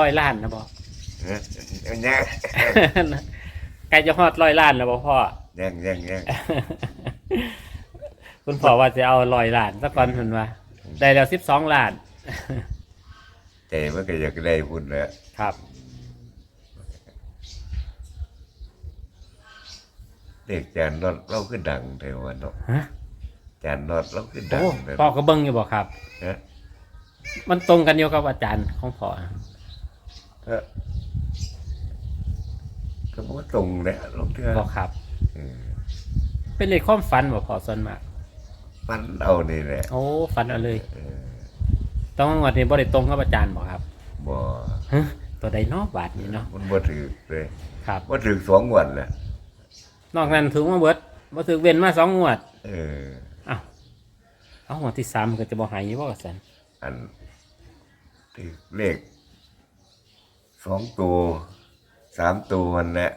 ร้อยล้านนะบ่เอ้ยยังใกล้จะฮอดร้อยล้านแล้วบ่พ่อ ยังยังยังคุณพ่อว่าจะเอาร้อยล้านสักก่อนเพิ่นว่าได้แล้วสิบสองล้านใจมันก็อยากได้พุ่นแหล้วครับ เด็กจานนอดเราขึ้นดังแต่ว่าเนาะฮะ จานนอดเราขึ้นดัโอ้งแต่พ่อก็เบิ่งอยู่บ่ครับ ฮะมันตรงกันอยู่กับอาจารย์ของพ่อ ก็ก็บ่ตรงแหละลงเทื่อบ่ครับ เออเป็นเลขความฝันบ่พ่อส่วนมาก ฟันเอานี่แหละโอ้ฝันเอาเลย เออต้องงวดนี้บ่ได้ตรงกับอาจารย์บ่ครับบ่ฮะตัวใดเนาะบาทนี้เนาะมันบ่ถือเลยครับ บ่ถือสองงวันแหละนอกนั้นถึงมาเบิดบ่ถึงเว้นมาสองงวดเออ อ้าวเอางวดที่สามก็จะบ่ใหายบ่ซั่นอันถือเลข สองตัวสามตัวมันแหละ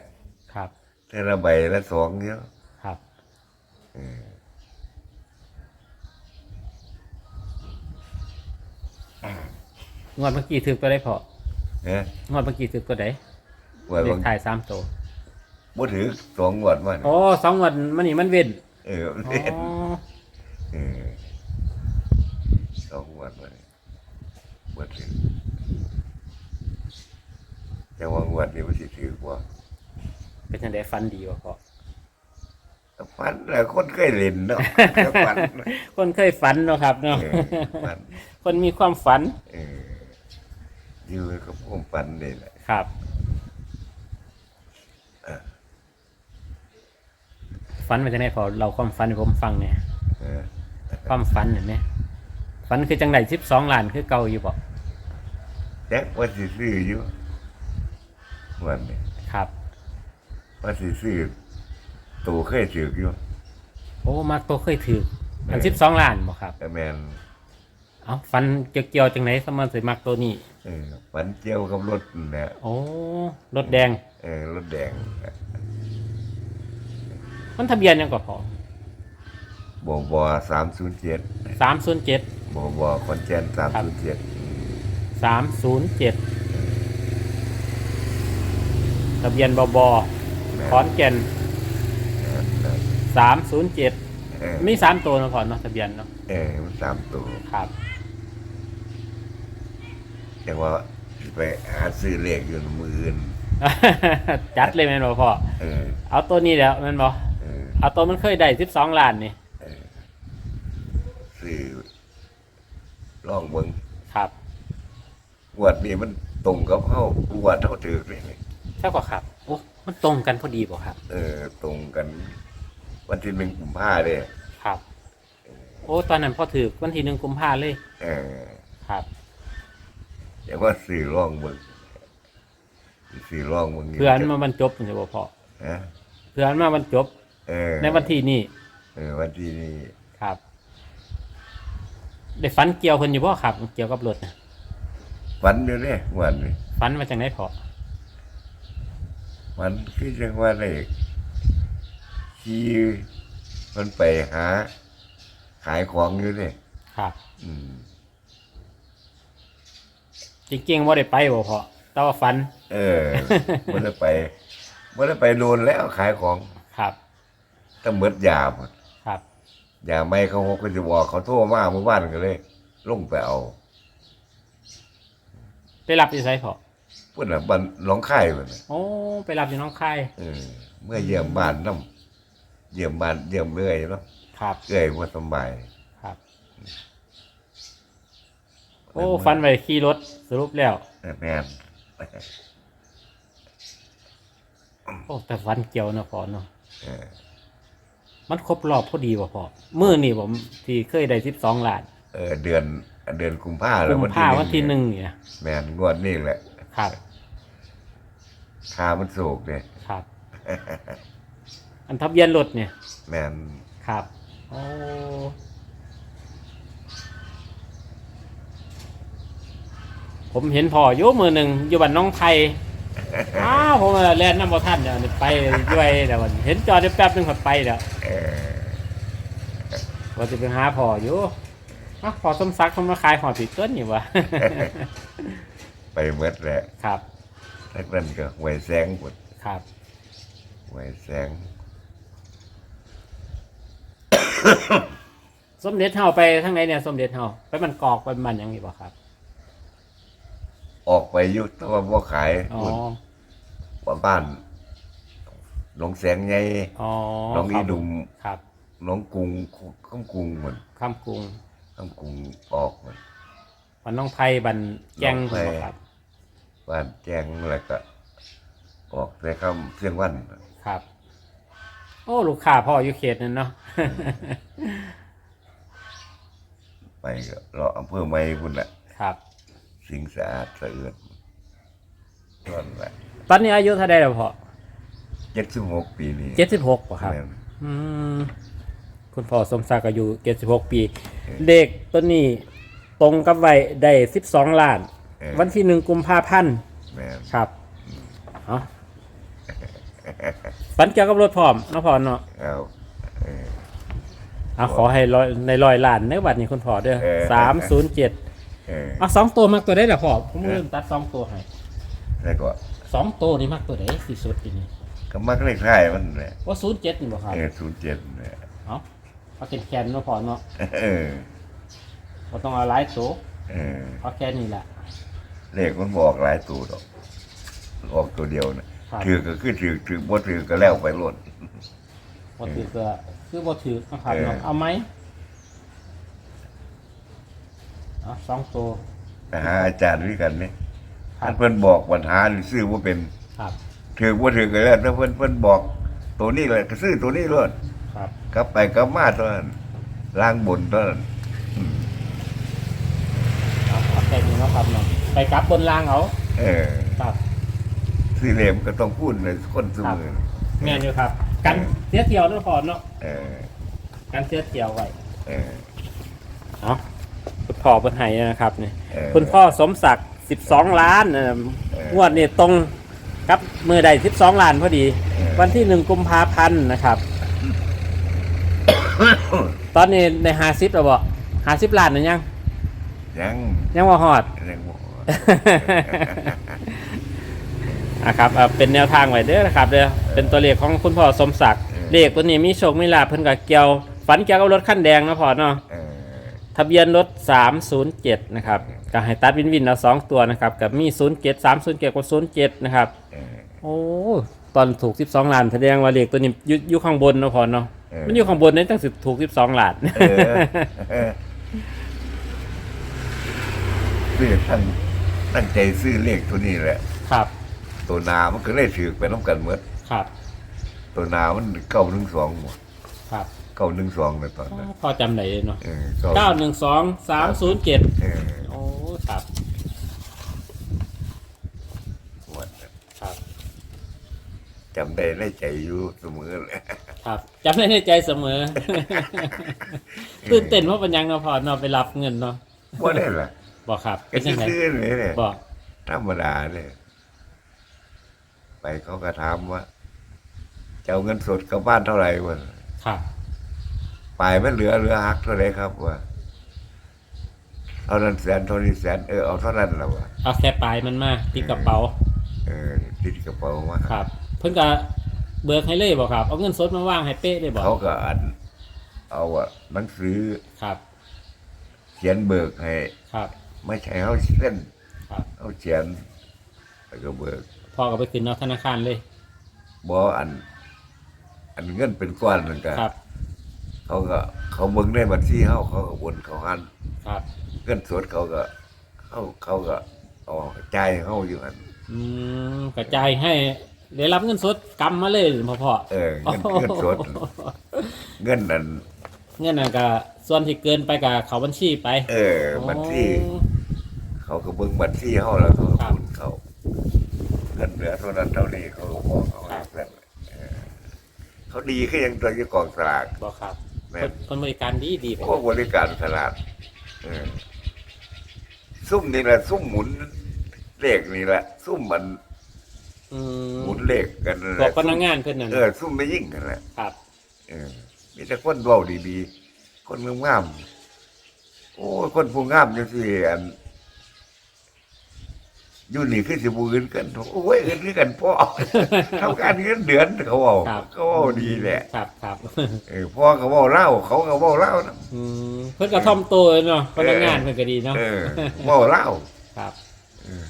ครับ แต่ละใบละสองเนี้ยครับเอองวดเมื่อกี้ถึกตัวใดพอนะงวดเมื่อกี้ถึกตัวใดว่าเลบาขงท้ายสามตัวบ่ถือสองงวดมันโอ้สองงวดมันนี่มันเว้นเออมันอ๋เล่นอเออสองงวดมันบ่ถือ แต่ว่างวดนี้มันสิถือกว่าเป็นจังไดฝันดีบ่พอฝันแล้วคนเคยเล่นเนาะฝันคนเคยฝันเนาะครับเนาะเออฝันคนมีความฝันเอออยู่กับผมฝันนี่แหละครับ ฝันเป็นจังไดพอเราความฝันให้ผมฟังเนี่ยเออความฝันเห็นไหมฝันคือจังไดสิบสองล้านคือเก่าอยู่บ่แจ็คว่าสิซื้ออยู่ วันนี้ครับว่าสิซื้อตัวเคยถือกอยู่ โอ้มักตัวเคยถืออันเอสิบอสองล้านบ่ครับแต่แมนเอาฝันเกี่ยวๆจังไหนสมันสิมักตัวนี้เออฝันเจียวกับรถนั่นแหละโอ้รถแดง เออรถแดงมันทะเบียนยังก็พอบอบอสามศูนย์เจ็ดสามศูนย์เจ็ดบอบอคอนเจนสามศูนย์เจ็ดสามศูนย์เจ็ด ทะเบียนบบขอนแก่นสามศูนย์เจ็ดเออมีสามตัวนะพอเนาะทะเบียนเนาะเออมันสามตัวครับแต่ว่าสิไปหาซื้อเลขอยู่ในมืออื่นจัดเลยแม่นบ่พ่อเออเอาตัวนี้แล้วแม่นบ่เออเอาตัวมันเคยได้สิบสองล้านนี่ซื้อลองเบิ่งครับงวดนี้มันตรงกับเฮางวดเท่าถือเลย นี่เท่ากับครับโอ้มันตรงกันพอดีบ่ครับ เออตรงกัน วันที่หนึ่งกุมภาเลยครับ โอ้ตอนนั้นพอถือวันที่หนึ่งกุมภาเลย เออครับ แต่ว่าซื้อลองเบิ่งซื้อลองเบิ่งเพื่อนมาบรรจบใช่บ่พ่อฮะเพื่อนมาบรรจบ เออในวันที่นี้เออ วันที่นี้ครับได้ฝันเกี่ยวคนอยู่บ่ครับ เกี่ยวกับรถน่ะฝันอยู่เนี่ยวันนี้ฝันมาจากไหนพอ ฝันคือจังว่าได้ขี่มันไปหา ขายของอยู่เนี่ยครับ อืมจริงๆว่าได้ไปบ่พอแต่ว่าฝัน เออไม่ได้ไปไม่ได้ไปโดนแล้วขายของครับถ้าเมดยาหมดครับยาไม่เขาก็จะบอกเขาโทรมาเมื่อวานก็เลยลงไปเอา ไปรับที่ไสพอ เพื่อนน่ะบันหน้องค่ายมันน่ะโอ้ไปรับอยู่หน้องคายเออเมื่อเยี่ยมบ้านน้ำเยี่ยมบ้านเยี่ยมเรื่อยเนาะครับเรื่อยว่าสำบายครับ โอ้ฝันไว้ขี่รถสรุปแล้ว แม่นโอ้แต่ฝันเกี่ยวเนาะพอเนาะเออมันครบรอบพอดีบ่พอมื้อนี่ผมที่เคยได้12ล้านเออเดือนเดือนกุมภาแล้กุวมภาวันที่หนึ่งเนี่ย แม่นงวดนี่แหละ ครับ คามันโศกเนี่ยครับ อันทะเบียนรถเนี่ย แม่นครับ โอ้ ผมเห็นพ่ออยู่มือหนึ่งอยู่บ้านน้องไทยอ้าวผมแล่นน้ำบ่ท่านเดี๋ยวนี้ไปด้วยเดี๋ยวเห็นจอดแป๊บๆนึงผัดไปเดี๋ยวเออว่าจะไปหาพ่ออยู่อ้าวพ่อสมศักดิ์เขามาขายหอดปีต้นอยู่วะ ไปเมื่อแหละครับ ทักนั้นก็หวยแสงหมดครับ หวยแสง สมเด็จเฮาไปทางไหนเนี่ย สมเด็จเฮาไปมันกอกไปมันหยังนี่บ่ครับ ออกไปอยุตะวันบ่ขายอ๋อว่าบ้านหนองแสงไงอ๋อหนองอีดุมครับหนองกรุงข้ามกรุงมันคำกรุงข้ามกรุงออกมันวันน้องไทยบันแกงน้องไผ่บ่ครับ บ้านแจ้งแล้วก็ ออกแต่คำเสียงวันครับ โอ้ลูกค้าพ่ออยู่เขตนั่นเนาะ ไปก็เลาะอำเภอไม่พุ่นแหละครับ สิ่งสะอาดสะเอือนตอนแหละตอนนี้อายุเท่าใดแล้วพ่อเจ็ดสิบหกปีนี้เจ็ดสิบหกป่ะครับ แม่นอืมคุณพ่อสมศักดิ์อายุเจ็ดสิบหกปีเด็กตัวนี้ตรงกับไว้ได้สิบสองล้าน เออ วันที่หนึ่งกุมภาพันธ์แม่นครับเอาฝันเกี่ยวกับรถพร้อมเนาะพ่อเนาะเอา เออเอาขอให้ร้อยในร้อยล้านในบัตรนี้คุณพ่อเด้อเออ สามศูนย์เจ็ดเออเอาสองตัวมักตัวได้เหรอพ่อผมเริ่มตัดสองตัวให้แล้วก็สองตัวนี่มักตัวไหนที่สุดทีนี้ก็มักเลขท้ายมันแหละว่าศูนย์เจ็ดนี่บ่ครับเออศูนย์เจ็ดเนี่ยเอาเอาแคนแคนๆเนาะพ่อเนาะเออบ่ต้องเอาหลายตัวเออเอาแค่นี้แหละ เลขมันบอกหลายตัวดอกออกตัวเดียวนะครับถือก็คือถือถือบ่ถือก็แล้วไปโลดบ่ถือก็คือบ่ถือนะครับเนาะเออเอาไหมเอาสองตัวไปหาอาจารย์ด้วยกันนี่ครัท่าบนเพิ่นบอกปัญหาหรือซื้อว่าเป็นครับถือว่าถือก็แล้วถ้าเพิ่นเพิ่นบอก ตัวนี้เลยก็ซื้อตัวนี้เลยครับกลับไปกลับมาตัวนั้นล้างบนตัวนั้นเอาเอาแค่นี้เนาะครับเนาะ ไปกลับบนรางเอาเออครับซื้อเลมก็ต้องพูดในคนสมือแม่นอยู่ครับ กันเสียเที่ยวเนาะพ่อเนาะเออกันเสียเที่ยวไว้เออเอาคุณพ่อเพิ่นให้นะครับนี่เออ คุณพ่อสมศักดิ์12 ล้านเอ่อเอองวดนี่ตรงกับมือใด12 ล้านพอดี เออ วันที่หนึ่งกุมภาพันธ์นะครับ ตอนนี้ในหาซิปแล้วบ่หาซิปล้านหรือยัง ยังยังว่าฮอดยัง บ่อะครับอะเป็นแนวทางไว้เด้อนะครับเด้อเป็นตัวเลขของคุณพ่อสมศักดิ์เลขตัวนี้มีโชคมีลาภเพิ่นก็เกี่ยวฝันเกี่ยวกับรถคันแดงเนาะพ่อเนาะเออทะเบียนรถ 307 นะครับก็ให้ตัดวินวินเอาสองตัวนะครับกับมี 07 307กับ07 นะครับ เออ โอ้ตอนถูก 12ล้านแสดงว่าเลขตัวนี้อยู่อยู่ข้างบนเนาะพ่อเนาะเออ มันอยู่ข้างบนนี่ตั้งสิถูก 12ล้าน เออเออซื้อตั้ง ตั้งใจซื้อเลขตัวนี้แหละ ครับตัวหนามันก็เลยถือไปน้ำกันหมดครับตัวหนามันเก้าหนึ่งสองหมดครับเก้าหนึ่งสองในตอนนั้นพอจำได้เลยเนาะเออเก้า912 307เออโอ้ครับหมดครับจำได้ในใจอยู่เสมอเลยครับจำได้ในใจเสมอตื่นเต้นเพราะปัญญังเนาะพอเนาะไปรับเงินเนาะว่าได้ล่ะ บอกครับก็เป็นยังไงซื้อๆเลยเนี่ยบอกธรรมดาเนี่ยไปเขาก็ถามว่าจะเอาเงินสดกลับบ้านเท่าไหร่วะครับปลายมันเหลือเหลือหักเท่าไหร่ครับวะเอานั้นแสนเท่านี้แสนเออเอาเท่านั้นแล้ววะเอาแค่ปลายมันมาที่กระเป๋าเออติดกระเป๋ามาครับ เพิ่นก็เบิกให้เลยบอกครับ เอาเงินสดมาว่างให้เป๊ะเลยบอกเขาก็อัน เอาอะหนังสือครับ เขียนเบิกให้ ครับ ไม่ใช่เขาเส้นครับ เขาเขียนแล้วก็เบิกพ่อก็ไปขึ้นเอาธนาคารเลย บออัน อันเงินเป็นก้อนนั่นก็ครับ เขาก็ เขาเบิ่งในบัญชีเขาเขาก็บนเขาหันครับ เงินสดเขาก็เขาเขาก็เอาจ่ายให้เขาอยู่อัน อืมกระจายให้ได้รับเงินสดกำมาเลยพ่อพ่อเออเงินเงินสด เงินนั่นเงินนั่นก็ส่วนที่เกินไปกับเขาบัญชีไปเออบัญชี โอ้ เขาก็เบิ่งบัญชีเขาแล้วเขาก็ครับบุญเขาเงินเหลือเท่านั้นเท่านี้เขาก็บอกเขาครับแบบเออเขาดีขึ้นยังตัวยี่กองสลากบอกครับแม่เพิ่นเพิ่นบริการดีดีไปพวกบริการสลากเออซุ่มนี่แหละซุ่มหมุนเลขนี่แหละซุ่มมันอืมหมุนเลขกันนั่นแหบอกละพนักงานเพิ่นนั่นเออซุ่มไม่ยิ่งกันแหละ ครับ เออมีแต่คนเว้าดีๆ คนงามๆโอ้ยคนผู้งามจังซี่อัน อยู่นี่คือสิบูอื่นกันโอ้ยอื่นคือกันพ่อทำการเงินเดือนเขาบอกครับ เขาบอกดีแหละครับครับเออพ่อเขาบอกเล่าเขาก็บอกเล่านะ อืมเพิ่นกระท่อมตัวเนาะพนักงานเพิ่นก็ดีเนาะเออบอกเล่าครับเออ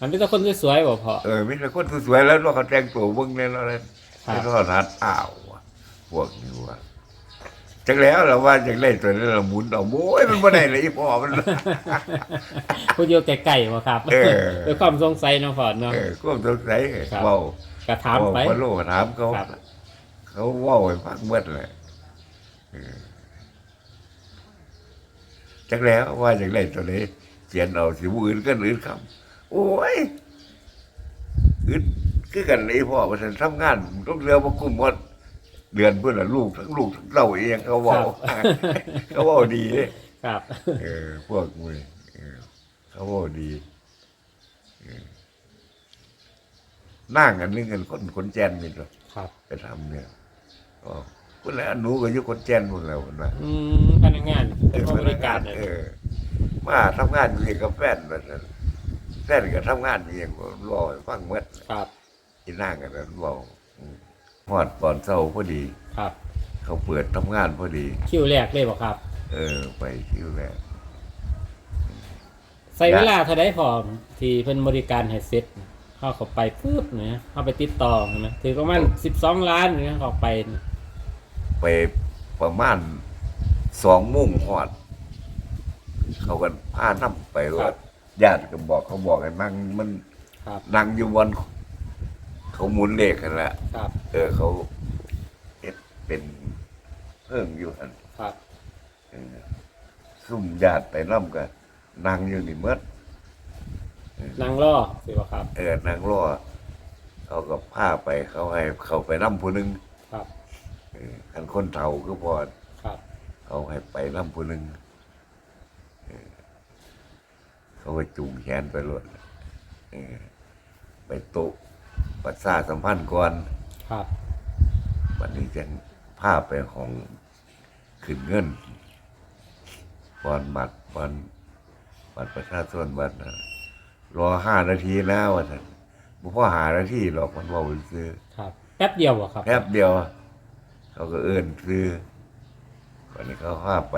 มันเป็นแต่คนสวยๆบ่พอ เออมีแต่คนสวยๆแล้วว่าเขาแต่งตัวเบิ่งแน่นอนเลยครับ ไม่ทอดทัดอ้าวว่ะพวกนี้ว่ะ จังแล้วเราว่าจังเล่นตัวนั้นเราหมุนเอาโอ้ยมันบ่ได้เลยอีพ่อมัน ผู้อยู่ไกลๆบ่ครับเออ ด้วยความสงสัยเนาะพ่อเนาะ เออก็สงสัยครับ เว้าก็ถามไป เว้าพะโลถามเขาครับ เขาเว่าให้ฟังเมื่อเลยเออจักแล้วว่าจังไรตัวนี้เขียนเอาสิบอื่นก็อื่นคำโอ้ยอื่นคือกันไอ้พ่อมาทำงานต้องเรือมากุ้มหมด เดือนเพื่อนละลูกทั้งลูกทั้งเราเองเขาเว่าเขาเว่าดีเด้ครับ เออ พวกมึงเออเขาเว่าดีเออนั่งกันนึงกันคนคนแจนนี่หรอครับไปทำเนี่ยอ๋อคนแล้วหนูก็อยุคนแจนคนแล้วนะอืมพนักงานเอเป็นอผู้บริการเออ มาทำงานอยู่กับแฟนแบบนั้นแฟนก็ทำงานเองก็รอให้ฟังเมื่อครับที่นั่งกันนั้นบอก อืมฮอดตอนเช้าพอดี ครับ เขาเปิดทำงานพอดี คิวแรกเลยบ่ครับ เออ ไปคิวแรกใส่เวลาเท่าใดพอที่เพิ่นบริการให้เสร็จเข้าเข้าไปปุ๊บเนี่ยเข้าไปติดต่อนะถือประมาณ12 ล้านเนี่ยเข้าไปไปประมาณสองโมุ่งหอด เขากันพาน้ำไปว่าญาติก็บอกเขาบอกให้นั่งมันครับ นั่งอยู่บน เขาหมุนเลขกันแหละครับ เออเขาเอ็ดเป็นเพิ่งอยู่หันครับ เออซุ่มญาติไปน้ำกันนั่งอยู่นี่เมื่อ นางรอสิบ่ครับ เออนางรอเขาก็พาไปเขาให้เขาไปน้ำผู้หนึงครับ เอออันคนเฒ่าก็พอครับ เขาให้ไปน้ำผู้หนึงเออเขาไปจูงแขนไปรถเออไปโต๊ะ ปัสสาสัมพันธ์ก่อนครับวันนี้จะพาไปของขึ้นเงินบอนบัตรบอนบัตรประชาชนบัตรนะรอห้านาทีนะวันนั้นบ่พอหานาทีหรอกมันบอกไปซื้อครับแป๊บเดียวบ่ครับแป๊บเดียว เขาก็เอื้อนซื้อวันนี้เขาพาไป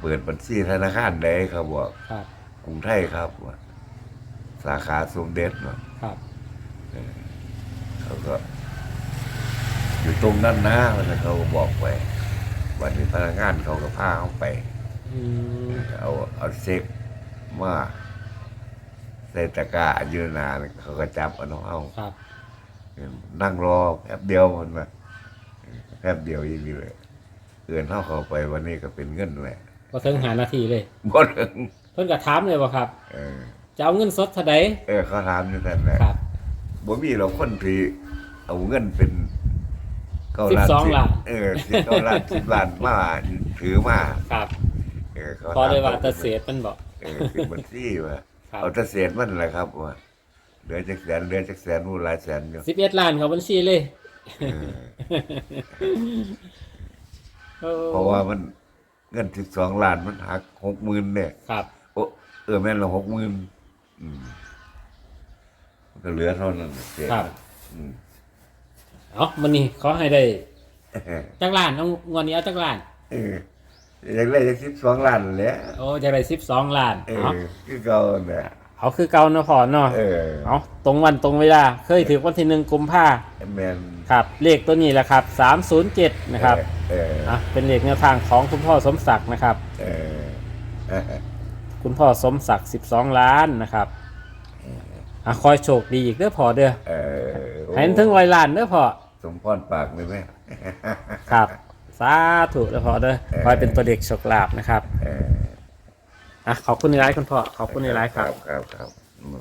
เปิดบัญชีธนาคารใดเขาบอกครับกรุงไทยครับว่าสาขาสมเด็จว่าครับ เขาก็ อยู่ตรงนั้นนะวันนั้นเขาก็บอกไปวันนี้พนักงานเขาก็พาเขาไป อืมเอาเอาเซ็กมาใส่ตะกร้ายืนนานเขาก็จับเอาน้องเอาครับ นั่งรอแป๊บเดียวมันมาแป๊บเดียวอยังนี้เลยเอื่นเท่าเขาไปวันนี้ก็เป็นเงินแหละบ่ถึงหานาทีเลย หมดเลยเพิ่นก็ถามเลยบ่ครับ เออจะเอาเงินสดเท่าใดเออเขาถามอยู่นั่นแหละ ครับ บ่มีเราคนที่เอาเงินเป็นเก้าล้าน12ล้าน เออสิบเก้าล้านสิบล้านมาถือมาครับเออเขาพอได้ว่าถมแตเศษมันบอก เออคือบัญชีว่าครับ เอาแต่เศษมันแหละครับว่าเหลือจักแสนเหลือจักแสนมูลหลายแสนอยู่11ล้านเขาบัญชีเลยเออเพราะว่ามันเงินสิบสองล้านมันหักหกหมื่นเนี่ย ครับ โอ้เออแม่นละหกหมื่นอืมมัน ก็เหลือเท่านั้นเศษครับ อืมเอามันนี่ขอให้ได้จักล้านต้องงวดนี้เอาจักล้าน เอออยากได้จักสิบสองล้านแหล้วโอ้จะได้12ล้านเออเอาคือเก่าเนี่ยเอาคือเก่าเนาะพอเนาะเออเอาตรงวันตรงเวลา เคยถือวันที่หนึ่งกุมภาแมนครับ เลขตัวนี้แหละครับ307นะครับเอออะเป็นเลขแนวทางของคุณพ่อสมศักดิ์นะครับ เออเออ คุณพ่อสมศักดิ์12ล้านนะครับ อะคอยโชคดีอีกเด้อพอเด้อเออให้ถึงร้อยล้านเด้อพอสมพรปากเลยไหม ครับ สาธุเด้อพอเด้อเออคอยเป็นตัวเด็กโชคลาภนะครับเออ อะขอบคุณในไลฟ์คุณพ่อขอบคุณในไลฟ์ครับ ครับครับอืม